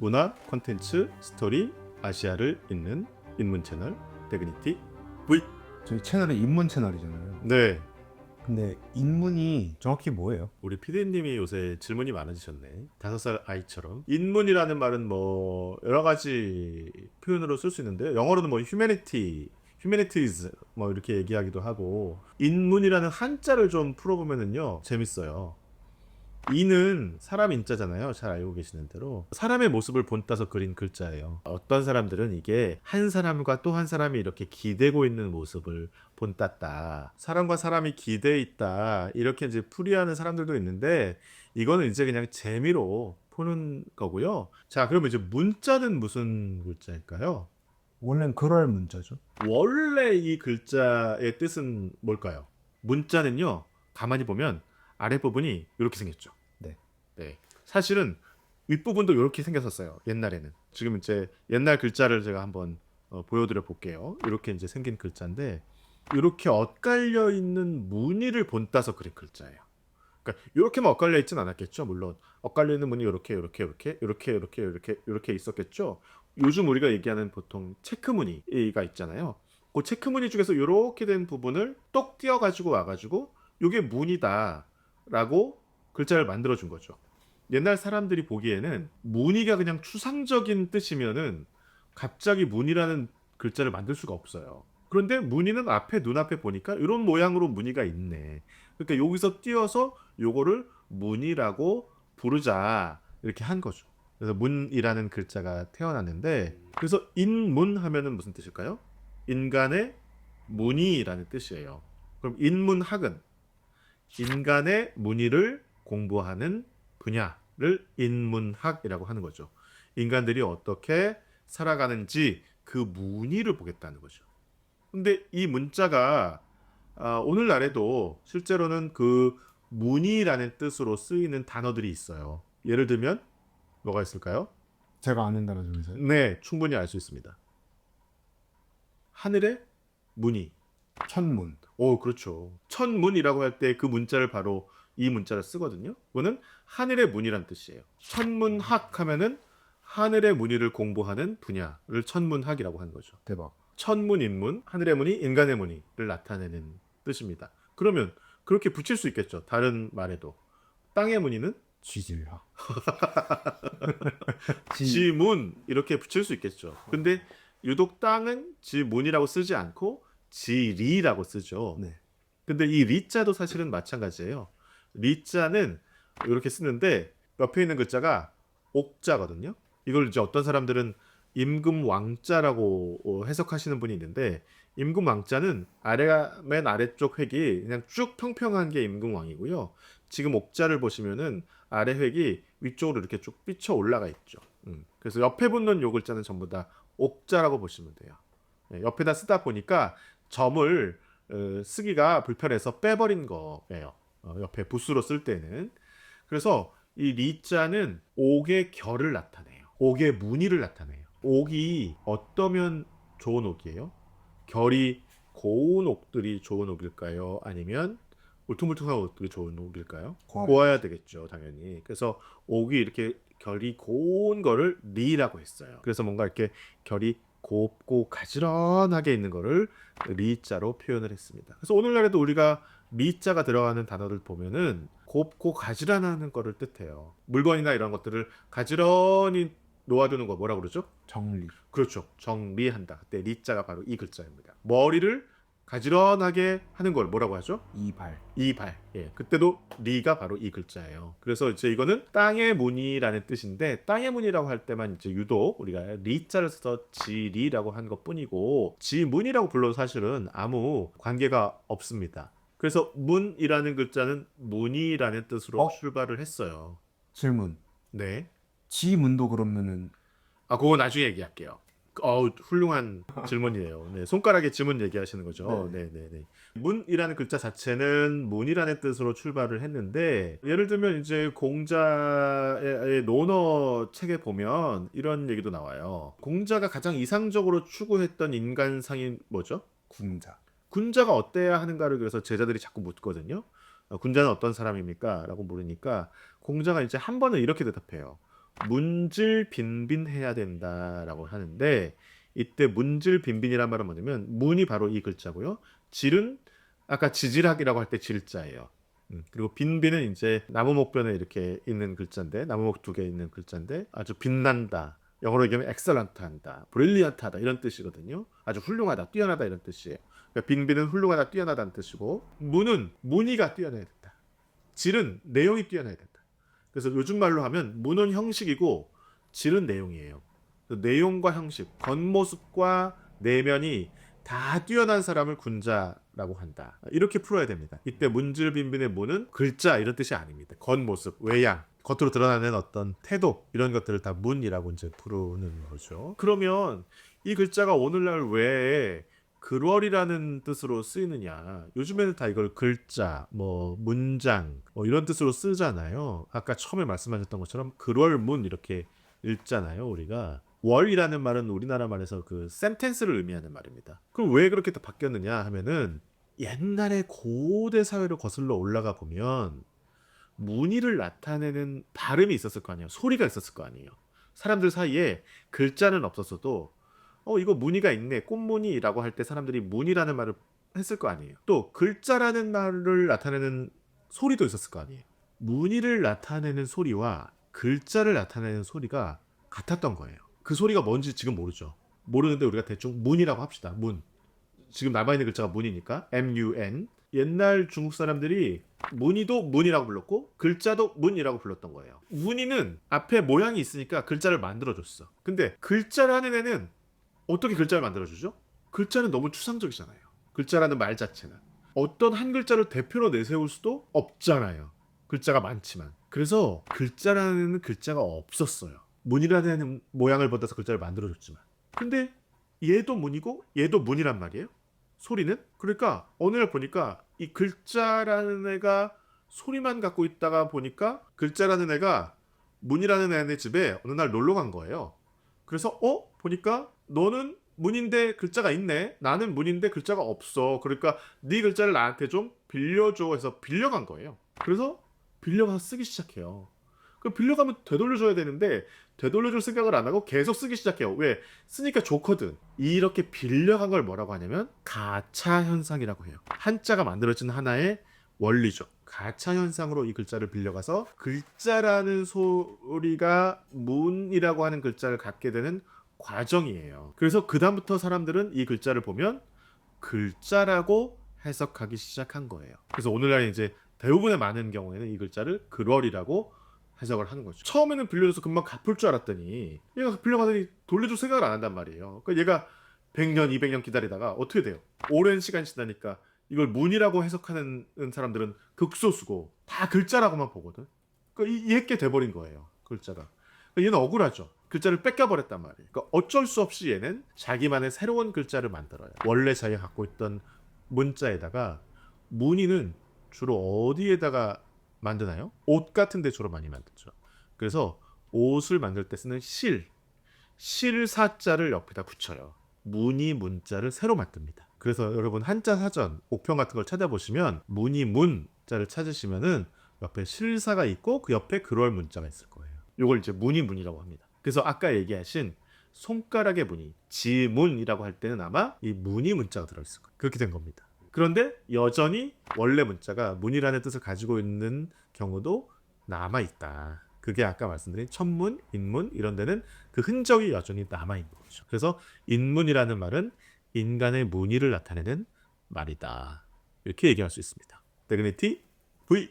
문화, 콘텐츠, 스토리, 아시아를 잇는 인문 채널 데그니티 V. 저희 채널은 인문 채널이잖아요. 네, 근데 인문이 정확히 뭐예요? 우리 PD님이 요새 질문이 많아지셨네. 다섯 살 아이처럼 인문이라는 말은 뭐 여러 가지 표현으로 쓸 수 있는데 영어로는 뭐 humanity, humanities 뭐 이렇게 얘기하기도 하고 인문이라는 한자를 좀 풀어보면은요 재밌어요. 이는 사람 인자잖아요. 잘 알고 계시는 대로 사람의 모습을 본따서 그린 글자예요. 어떤 사람들은 이게 한 사람과 또 한 사람이 이렇게 기대고 있는 모습을 본땄다. 사람과 사람이 기대 있다. 이렇게 이제 풀이하는 사람들도 있는데 이거는 이제 그냥 재미로 푸는 거고요. 자, 그러면 이제 문자는 무슨 글자일까요? 원래는 그럴 문자죠. 원래 이 글자의 뜻은 뭘까요? 문자는요. 가만히 보면 아랫부분이 이렇게 생겼죠. 네. 네. 사실은 윗부분도 이렇게 생겼었어요. 옛날에는. 지금 이제 옛날 글자를 제가 한번 어, 보여드려 볼게요. 이렇게 이제 생긴 글자인데 이렇게 엇갈려 있는 무늬를 본따서 그린 글자예요. 그러니까 이렇게만 엇갈려 있진 않았겠죠. 물론 엇갈려 있는 무늬 이렇게 이렇게 이렇게 이렇게 이렇게 이렇게 이렇게 있었겠죠. 요즘 우리가 얘기하는 보통 체크 무늬가 있잖아요. 그 체크 무늬 중에서 이렇게 된 부분을 똑 띄어 가지고 와 가지고 이게 무늬다 라고 글자를 만들어 준 거죠. 옛날 사람들이 보기에는 무늬가 그냥 추상적인 뜻이면은 갑자기 무늬라는 글자를 만들 수가 없어요. 그런데 무늬는 앞에 눈앞에 보니까 이런 모양으로 무늬가 있네. 그러니까 여기서 띄어서 요거를 무늬라고 부르자 이렇게 한 거죠. 그래서 문이라는 글자가 태어났는데 그래서 인문 하면은 무슨 뜻일까요? 인간의 문의라는 뜻이에요. 그럼 인문학은 인간의 문의를 공부하는 분야를 인문학이라고 하는 거죠. 인간들이 어떻게 살아가는지 그 문의를 보겠다는 거죠. 근데 이 문자가 아, 오늘날에도 실제로는 그 문의라는 뜻으로 쓰이는 단어들이 있어요. 예를 들면 뭐가 있을까요? 제가 아는 단어 중에서요. 네, 충분히 알 수 있습니다. 하늘의 문의. 천문. 오, 그렇죠. 천문이라고 할 때 그 문자를 바로 이 문자를 쓰거든요. 그거는 하늘의 문이란 뜻이에요. 천문학 하면은 하늘의 문의를 공부하는 분야를 천문학이라고 하는 거죠. 대박. 천문 인문, 하늘의 문의, 인간의 문의를 나타내는 뜻입니다. 그러면 그렇게 붙일 수 있겠죠. 다른 말에도. 땅의 문의는 쥐질학. 지문 이렇게 붙일 수 있겠죠. 근데 유독 땅은 지문이라고 쓰지 않고 지리라고 쓰죠. 네. 근데 이 리자도 사실은 마찬가지예요. 리자는 이렇게 쓰는데 옆에 있는 글자가 옥자거든요. 이걸 이제 어떤 사람들은 임금 왕자라고 어, 해석하시는 분이 있는데 임금 왕자는 아래가 맨 아래쪽 획이 그냥 쭉 평평한 게 임금 왕이고요. 지금 옥자를 보시면은 아래 획이 위쪽으로 이렇게 쭉 삐쳐 올라가 있죠. 음, 그래서 옆에 붙는 요 글자는 전부 다 옥자라고 보시면 돼요. 예, 옆에다 쓰다 보니까 점을 어, 쓰기가 불편해서 빼버린 거예요. 어, 옆에 붓으로 쓸 때는. 그래서 이 리자는 옥의 결을 나타내요. 옥의 무늬를 나타내요. 옥이 어떠면 좋은 옥이에요? 결이 고운 옥들이 좋은 옥일까요? 아니면 울퉁불퉁한 옥들이 좋은 옥일까요? 고와야 되겠죠, 당연히. 그래서 옥이 이렇게 결이 고운 거를 리라고 했어요. 그래서 뭔가 이렇게 결이 곱고 가지런하게 있는 거를 리자로 표현을 했습니다. 그래서 오늘날에도 우리가 리자가 들어가는 단어를 보면은 곱고 가지런하는 거를 뜻해요. 물건이나 이런 것들을 가지런히 놓아두는 거 뭐라고 그러죠? 정리. 그렇죠. 정리한다. 그때 리자가 바로 이 글자입니다. 머리를 가지런하게 하는 걸 뭐라고 하죠? 이발. 이발. 예. 그때도 리가 바로 이 글자예요. 그래서 이제 이거는 땅의 문이라는 뜻인데 땅의 문이라고 할 때만 이제 유독 우리가 리자를 써서 지리라고 한 것뿐이고 지문이라고 불러도 사실은 아무 관계가 없습니다. 그래서 문이라는 글자는 문이라는 뜻으로 어? 출발을 했어요. 질문. 네. 지문도 그러면은 아, 그거 나중에 얘기할게요. 어우, 훌륭한 질문이에요. 네, 손가락에 지문 얘기하시는 거죠. 네, 네, 네. 문이라는 글자 자체는 문이라는 뜻으로 출발을 했는데 예를 들면 이제 공자의 논어 책에 보면 이런 얘기도 나와요. 공자가 가장 이상적으로 추구했던 인간상이 뭐죠? 군자. 군자가 어때야 하는가를 그래서 제자들이 자꾸 묻거든요. 어, 군자는 어떤 사람입니까? 라고 물으니까 공자가 이제 한 번은 이렇게 대답해요. 문질 빈빈해야 된다라고 하는데 이때 문질 빈빈이란 말은 뭐냐면 문이 바로 이 글자고요. 질은 아까 지질학이라고 할 때 질자예요. 음, 그리고 빈빈은 이제 나무목변에 이렇게 있는 글자인데 나무목 두 개 있는 글자인데 아주 빛난다. 영어로 얘기하면 엑셀런트한다, 브릴리언트하다 이런 뜻이거든요. 아주 훌륭하다, 뛰어나다 이런 뜻이에요. 그러니까 빈빈은 훌륭하다, 뛰어나다는 뜻이고 문은 무늬가 뛰어나야 된다. 질은 내용이 뛰어나야 된다. 그래서 요즘 말로 하면 문은 형식이고 질은 내용이에요. 내용과 형식, 겉모습과 내면이 다 뛰어난 사람을 군자라고 한다. 이렇게 풀어야 됩니다. 이때 문질빈빈의 문은 글자 이런 뜻이 아닙니다. 겉모습, 외양, 겉으로 드러나는 어떤 태도 이런 것들을 다 문이라고 이제 부르는 거죠. 그러면 이 글자가 오늘날 왜 글월이라는 뜻으로 쓰이느냐? 요즘에는 다 이걸 글자, 뭐 문장, 뭐 이런 뜻으로 쓰잖아요. 아까 처음에 말씀하셨던 것처럼 글월문 이렇게 읽잖아요, 우리가. 월이라는 말은 우리나라 말에서 그 센텐스를 의미하는 말입니다. 그럼 왜 그렇게 또 바뀌었느냐 하면은 옛날에 고대 사회로 거슬러 올라가 보면 무늬를 나타내는 발음이 있었을 거 아니에요. 소리가 있었을 거 아니에요. 사람들 사이에 글자는 없었어도 어 이거 무늬가 있네 꽃무늬라고 할 때 사람들이 무늬라는 말을 했을 거 아니에요. 또 글자라는 말을 나타내는 소리도 있었을 거 아니에요. 무늬를 나타내는 소리와 글자를 나타내는 소리가 같았던 거예요. 그 소리가 뭔지 지금 모르죠. 모르는데 우리가 대충 문이라고 합시다. 문. 지금 남아 있는 글자가 문이니까 M U N. 옛날 중국 사람들이 무늬도 문이라고 불렀고 글자도 문이라고 불렀던 거예요. 무늬는 앞에 모양이 있으니까 글자를 만들어 줬어. 근데 글자라는 애는 어떻게 글자를 만들어 주죠? 글자는 너무 추상적이잖아요. 글자라는 말 자체는 어떤 한 글자를 대표로 내세울 수도 없잖아요. 글자가 많지만 그래서 글자라는 글자가 없었어요. 문이라는 모양을 받아서 글자를 만들어 줬지만 근데 얘도 문이고 얘도 문이란 말이에요. 소리는 그러니까 어느 날 보니까 이 글자라는 애가 소리만 갖고 있다가 보니까 글자라는 애가 문이라는 애네 집에 어느 날 놀러 간 거예요. 그래서 어 보니까 너는 문인데 글자가 있네. 나는 문인데 글자가 없어. 그러니까 네 글자를 나한테 좀 빌려줘 해서 빌려간 거예요. 그래서 빌려가서 쓰기 시작해요. 그 빌려가면 되돌려줘야 되는데 되돌려줄 생각을 안 하고 계속 쓰기 시작해요. 왜? 쓰니까 좋거든. 이렇게 빌려간 걸 뭐라고 하냐면 가차 현상이라고 해요. 한자가 만들어진 하나의 원리죠. 가차 현상으로 이 글자를 빌려가서 글자라는 소리가 문이라고 하는 글자를 갖게 되는 과정이에요. 그래서 그다음부터 사람들은 이 글자를 보면 글자라고 해석하기 시작한 거예요. 그래서 오늘날 이제 대부분의 많은 경우에는 이 글자를 글월이라고 해석을 하는 거죠. 처음에는 빌려줘서 금방 갚을 줄 알았더니 얘가 빌려가더니 돌려줄 생각을 안 한단 말이에요. 그러니까 얘가 100년, 200년 기다리다가 어떻게 돼요? 오랜 시간 지나니까 이걸 문이라고 해석하는 사람들은 극소수고 다 글자라고만 보거든. 그러니까 이- 이해게 돼버린 거예요. 글자가. 그러니까 얘는 억울하죠. 글자를 뺏겨버렸단 말이에요. 그러니까 어쩔 수 없이 얘는 자기만의 새로운 글자를 만들어요. 원래 자기가 갖고 있던 문자에다가 무늬는 주로 어디에다가 만드나요? 옷 같은 데 주로 많이 만들죠. 그래서 옷을 만들 때 쓰는 실, 실사자를 옆에다 붙여요. 무늬 문자를 새로 만듭니다. 그래서 여러분 한자 사전, 옥평 같은 걸 찾아보시면 무늬 문자를 찾으시면은 옆에 실사가 있고 그 옆에 글월 문자가 있을 거예요. 이걸 이제 무늬 문이라고 합니다. 그래서 아까 얘기하신 손가락의 무늬, 지문이라고 할 때는 아마 이 무늬 문자가 들어있을 거예요. 그렇게 된 겁니다. 그런데 여전히 원래 문자가 문이라는 뜻을 가지고 있는 경우도 남아 있다. 그게 아까 말씀드린 천문, 인문 이런 데는 그 흔적이 여전히 남아 있는 거죠. 그래서 인문이라는 말은 인간의 문의를 나타내는 말이다. 이렇게 얘기할 수 있습니다. 데그니티 V